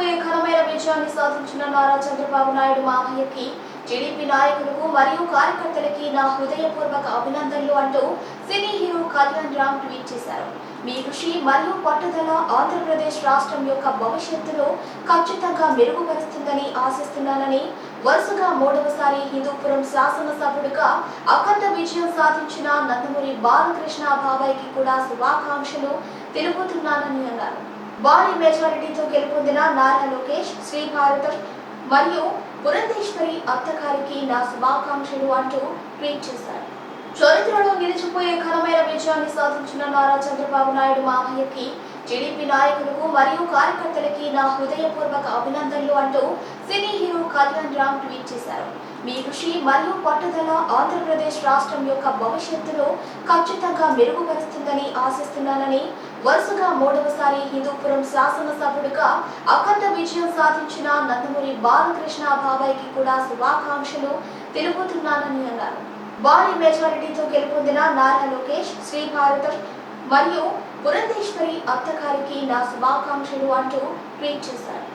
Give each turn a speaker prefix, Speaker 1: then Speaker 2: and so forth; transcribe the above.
Speaker 1: విజయాన్ని సాధించిన నారా చంద్రబాబు నాయుడు మామయ్యకి టీడీపీ నాయకులకు మరియు కార్యకర్తలకి నా హృదయపూర్వక అభినందనలు అంటూ cine hero Kalyan Ram tweet చేశారు. మీ కృషి మరియు పట్టుదల ఆంధ్రప్రదేశ్ రాష్ట్రం యొక్క భవిష్యత్తులో ఖచ్చితంగా మెరుగుపరుస్తుందని ఆశిస్తున్నానని వరుసగా మూడవసారి హిందూపురం శాసనసభ్యుడిగా అఖండ విజయం సాధించిన నందమూరి బాలకృష్ణ బాబాయ్కి కూడా శుభాకాంక్షలు తెలుపుతున్నానని అన్నారు. భారీ మెజారిటీతో గెలుపొందిన నారా లోకేష్ శ్రీభారతం మరియు పురంధేశ్వరి అత్తగారికి నా శుభాకాంక్షలు అంటూ ట్వీట్ చేశారు. చరిత్రలో నిలిచిపోయే ఘనమైన విజయాన్ని సాధించిన నారా చంద్రబాబు నాయుడు మామయ్యకి టీడీపీ నాయకులకు మరియు కార్యకర్తలకి నా హృదయపూర్వక అభినందనలు అంటూ cine hero Kalyan Ram tweet చేశారు. మీ కృషి మరియు పట్టుదల ఆంధ్రప్రదేశ్ రాష్ట్రం యొక్క భవిష్యత్తులో ఖచ్చితంగా మెరుగుపరుస్తుందని ఆశిస్తున్నానని వరుసగా మూడవసారి హిందూపురం శాసనసభ్యుడిగా అఖండ విజయం సాధించిన నందమూరి బాలకృష్ణ బాబాయ్కి కూడా శుభాకాంక్షలు తెలుపుతున్నానని అన్నారు. భారీ మెజారిటీతో గెలుపొందిన నారా లోకేష్ శ్రీ భారతం మరియు పురంధేశ్వరి అత్తగారికి నా శుభాకాంక్షలు అంటూ ట్వీట్ చేశారు.